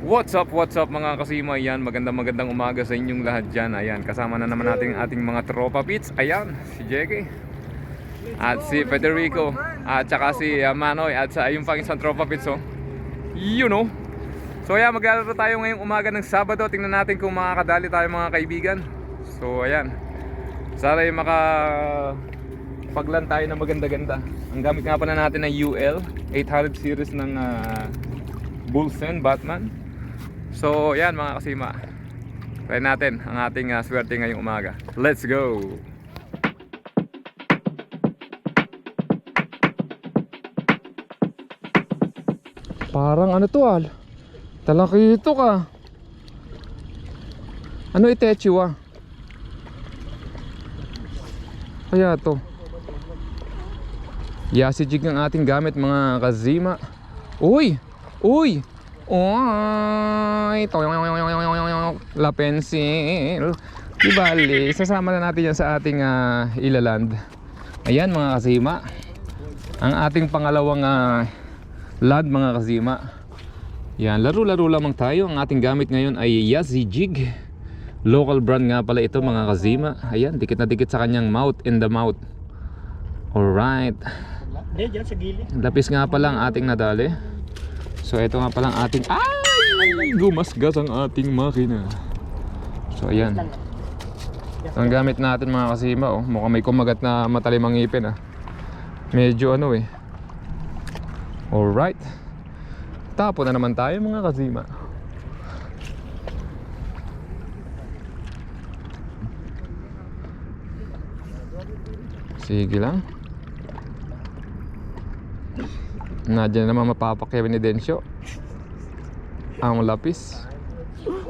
What's up, what's up mga kasima? Ayan, magandang magandang umaga sa inyong lahat dyan. Ayan, kasama na naman natin ang ating mga tropa pits. Ayan, si Jeke. At si Federico. At saka si uh, Manoy. At sa yung pang isang tropa pits, oh. You know. So ayan, maglalaro tayo ngayong umaga ng Sabado. Tingnan natin kung makakadali tayo mga kaibigan. So ayan. Sana yung maka paglan tayo ng maganda-ganda. Ang gamit nga pala natin ng UL 800 series ng uh, Bulsen Batman. So, yan mga kasima. Try natin ang ating uh, swerte ngayong umaga. Let's go! Parang ano to al? Talakito ka. Ano itechu ah? Kaya to. Yasijig ang ating gamit mga kazima. Uy! Uy! Uy! La pencil. Di bali, sasama na natin yan sa ating ah, ilaland. Ayan mga kazima. Ang ating pangalawang ah, land mga kazima. Yan, laro-laro lamang tayo. Ang ating gamit ngayon ay Yazi Jig. Local brand nga pala ito mga kazima. Ayan, dikit na dikit sa kanyang mouth in the mouth. Alright. Lapis nga pala ang ating nadali. So ito nga pala ang ating ay gumasgas ang ating makina. So ayan. Ang gamit natin mga kasima oh, mukhang may kumagat na matalimang ngipin ah. Medyo ano eh. Alright. Tapo na naman tayo mga kasima. Sige lang. Nadyan naman mapapakya ni Densyo. Ang lapis.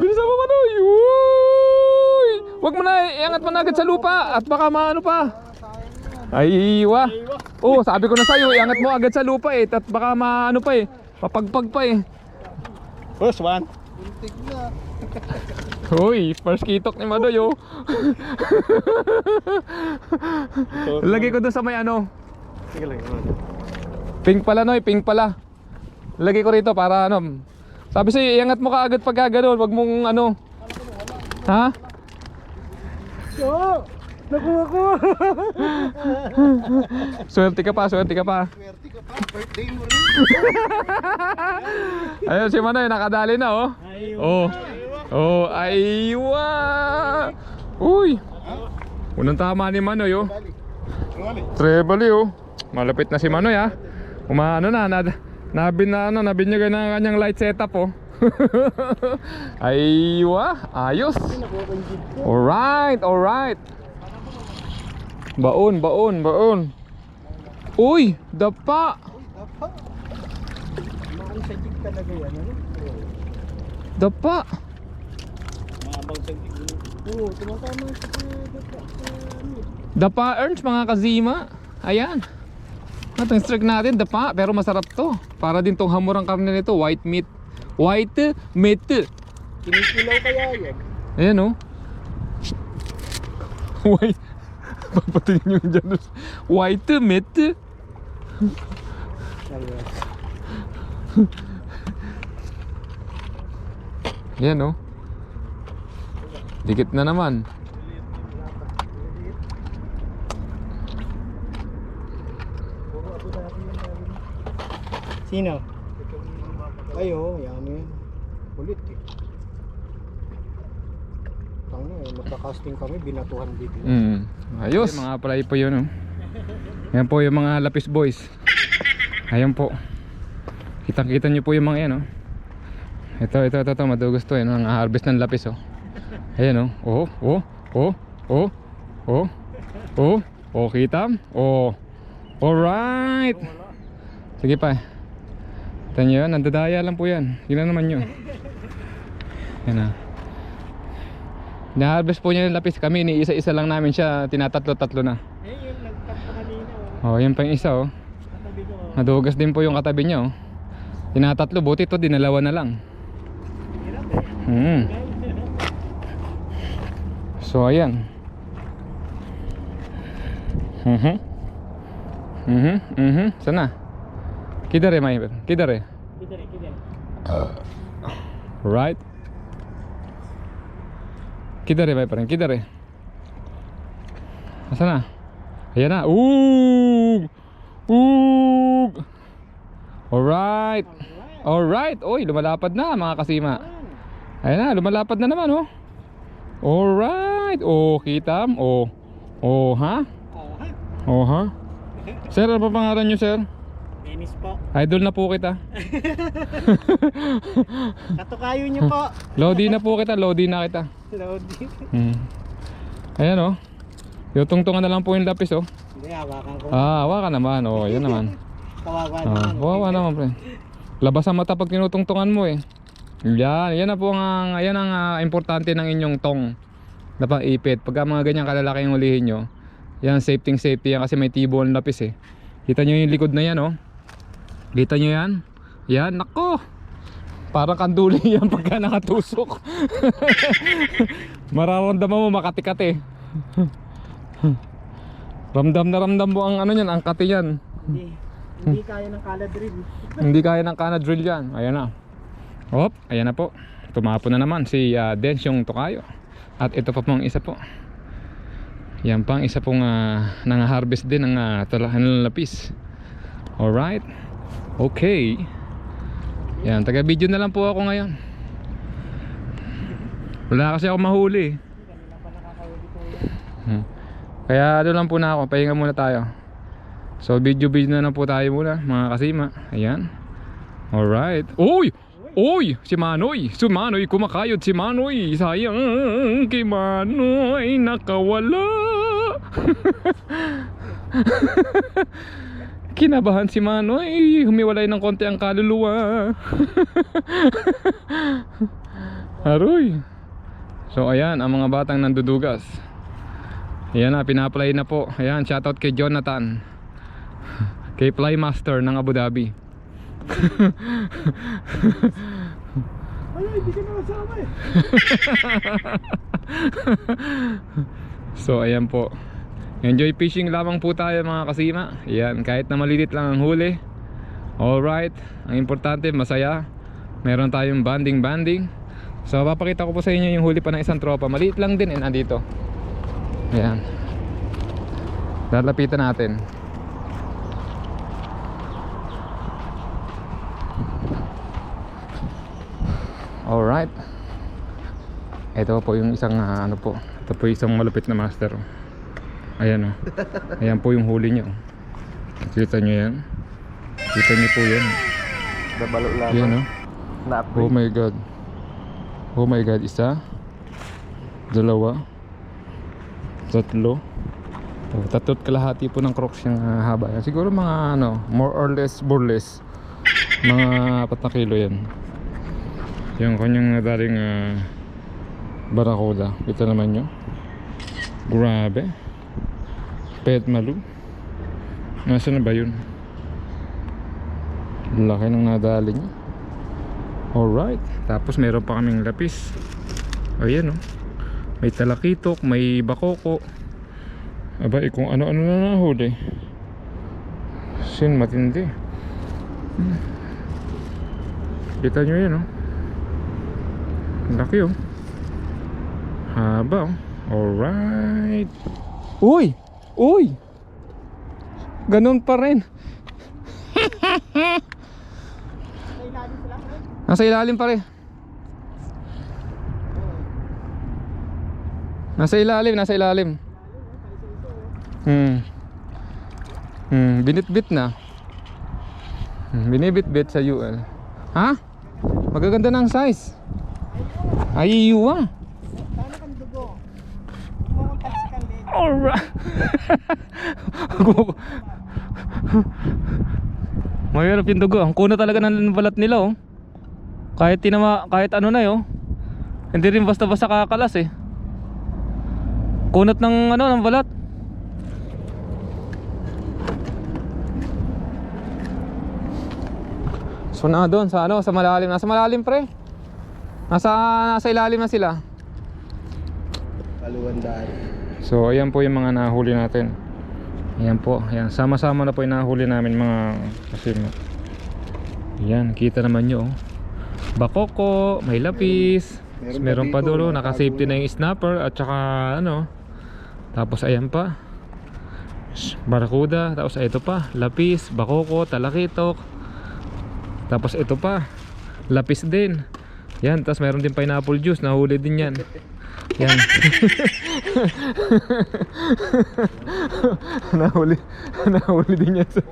Bilisan mo Manoy! Uy! Huwag mo na, iangat mo na agad sa lupa at baka maano pa. Ay, iwa. Oh, sabi ko na sa'yo, iangat mo agad sa lupa eh at baka maano pa eh. Papagpag pa eh. First one. Uy, first kitok ni Manoy oh. Lagay ko doon sa may ano. Sige lang. Pink pala Noy, pink pala. Lagay ko rito para ano. Sabi sa'yo, iangat mo ka agad pag gano'n. Wag mong ano. Ha? Oo! Nakuha ko! Swerte ka pa, swerte ka pa. Swerte ka pa. Birthday mo rin. Ayun si Manoy, nakadali na oh. Oh. Oh, aywa. Uy. Unang tama ni Manoy oh. Trebali oh. Malapit na si Manoy ha. Umaano na, na nabin na ano, nabinyagan na ang kanyang light setup oh. aywa, ayos. Alright, alright. Baon, baon, baon. Uy, dapa. Dapa. Dapa earns mga kazima. Ayan. At ang strike natin, dapa. Pero masarap to. Para din tong hamurang karne nito. White meat. White meat. Kinikilaw kaya yan. Ayan oh. White. Papatingin nyo dyan. White meat. Ayan oh. Dikit na naman. Sino? Ayo, yan yan. Kulit eh. Tanga eh, magka-casting kami, binatuhan dito. Mm. Ayos. Mga apply po yun. Oh. Yan po yung mga lapis boys. Ayan po. Kitang kita nyo po yung mga yan. Oh. Ito, ito, ito, ito. Madugos to. Yan, ang harvest ng lapis. Oh. Ayan oh. Oh, oh, oh, oh, oh, oh. Oh, kita? Oh. Alright. Sige pa. Kita nyo yan. Nandadaya lang po yan. Yun na naman yun. Yan na. Na-harvest po niya yung lapis kami, ni isa-isa lang namin siya, tinatatlo-tatlo na. Eh, yun, nagtatlo kanina. Oh, oh. yan pa yung isa oh. Katabi ko. oh. Madugas din po yung katabi niya oh. Tinatatlo, buti to dinalawa na lang. Hmm. So ayan. Mhm. Mhm, mhm. Sana. Kita rin, kita rin. Right? Kidare ba pa rin? Kidare. Asa na? Ayan na. Oog! Oog! Alright. Alright. Oy, lumalapad na mga kasima. Ayan na, lumalapad na naman oh. Alright. Oh, kita. Oh. Oh, ha? Oh, ha? Oh, ha? Sir, ano pa pangalan nyo, sir? Dennis po. Idol na po kita. Katukayo niyo po. Lodi na po kita, Lodi na kita. Lodi. Hmm. Ayan oh. Yutungtungan na lang po yung lapis oh. Hindi, hawakan ko. Ah, hawa ka naman. Oh, yan naman. Kawawa Ah, naman. kawawa naman pre. Labas ang mata pag tinutungtungan mo eh. Yan, yan na po ang yan ang ah, importante ng inyong tong na pang-ipit. Pagka mga ganyan kalalaki yung hulihin nyo, yan safety safety yan kasi may tibo ang lapis eh. Kita nyo yung likod na yan oh. Kita nyo yan? Yan, nako. Parang kanduli yan pagka nakatusok. Mararamdaman mo makati-kati. ramdam na ramdam mo ang ano yan, ang kati yan. Hindi, hindi kaya ng kaladrin. Hindi kaya ng kana drill yan. Ayan na. Hop, ayan na po. Tumapo na naman si uh, Dens yung tukayo. At ito pa pong isa po. Yan pang isa pong uh, nang-harvest din ng uh, talahan ng lapis. Alright. Okay. Yan, taga-video na lang po ako ngayon. Wala kasi ako mahuli. Hmm. Kaya ano lang po na ako, pahinga muna tayo. So video video na lang po tayo muna mga kasima. Ayan. Alright. Uy! Uy! Si Manoy! Si Manoy kumakayod si Manoy! Sayang kay Manoy nakawala! Kinabahan si Manoy, humiwalay ng konti ang kaluluwa. Aroy. So ayan, ang mga batang nandudugas. Ayan na, pinaplay na po. Ayan, shoutout kay Jonathan. Kay Flymaster ng Abu Dhabi. Ay, hindi ka na masama eh. So ayan po. Enjoy fishing lamang po tayo mga kasima. Ayan, kahit na malilit lang ang huli. Alright, ang importante masaya. Meron tayong banding banding. So papakita ko po sa inyo yung huli pa ng isang tropa. Maliit lang din and andito. Ayan. Lalapitan natin. Alright. Ito po yung isang ah, ano po. Ito po yung isang malupit na master. Ayan o. Ayan po yung huli niya. oh. Kita nyo yan. Kita nyo po yan. Nabalo Yan o. Nap. Oh my god. Oh my god. Isa. Dalawa. Tatlo. Oh, tatlot kalahati po ng crocs yung ah, haba. yan. Siguro mga ano, more or less burless. Mga apat na kilo yan. Yung kanyang nadaling uh, barakuda. Kita naman nyo. Grabe. Pet malu. Nasaan na ba yun? Laki ng nadali niya. Alright. Tapos meron pa kaming lapis. Ayan oh. May talakitok, may bakoko. Aba, eh, kung ano-ano na nahuli. Sin, matindi. Hmm. Kita nyo yan oh. Laki oh. Haba oh. Alright. Uy! Uy! Ganun pa rin. Nasa ilalim pa rin. Nasa ilalim, nasa ilalim. Hmm. Hmm, binitbit na. Hmm, binibit-bit sa UL. Ha? Magaganda ng size. Ay, ah. Paano kang dugo? Mukhang talsikan din. Alright. Mayroon yung dugo. Ang kuna talaga ng balat nila oh. Kahit tinama, kahit ano na yo. Hindi rin basta-basta kakalas eh. Kunat ng ano ng balat. So na doon sa ano sa malalim, nasa malalim pre. Nasa nasa ilalim na sila. Kaluwan dahil. So ayan po yung mga nahuli natin. Ayan po, ayan sama-sama na po yung nahuli namin mga kasima. Ayan, kita naman nyo. oh. bakoko, may lapis. Meron Meron, pa dulo, naka-safety na. yung snapper at saka ano. Tapos ayan pa. Barakuda, tapos ito pa, lapis, bakoko, talakitok. Tapos ito pa, lapis din. Yan, tapos meron din pineapple juice, nahuli din yan. Yan. nahuli, nahuli din yan. sa-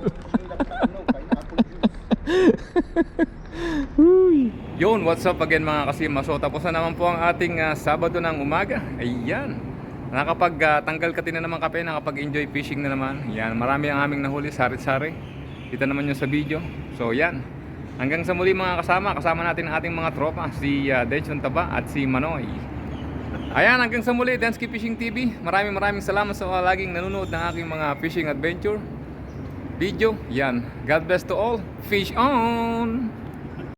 Yun, what's up again mga kasima? So tapos na naman po ang ating ah, Sabado ng umaga. Ayan. Nakapag-tanggal ka na naman kape, nakapag-enjoy fishing na naman. Yan, marami ang aming nahuli, sari-sari. Kita naman yun sa video. So yan. Hanggang sa muli mga kasama, kasama natin ang ating mga tropa, si uh, Denchon Taba at si Manoy. Ayan, hanggang sa muli, Dansky Fishing TV. Maraming maraming salamat sa mga laging nanonood ng aking mga fishing adventure video. Yan. God bless to all. Fish on!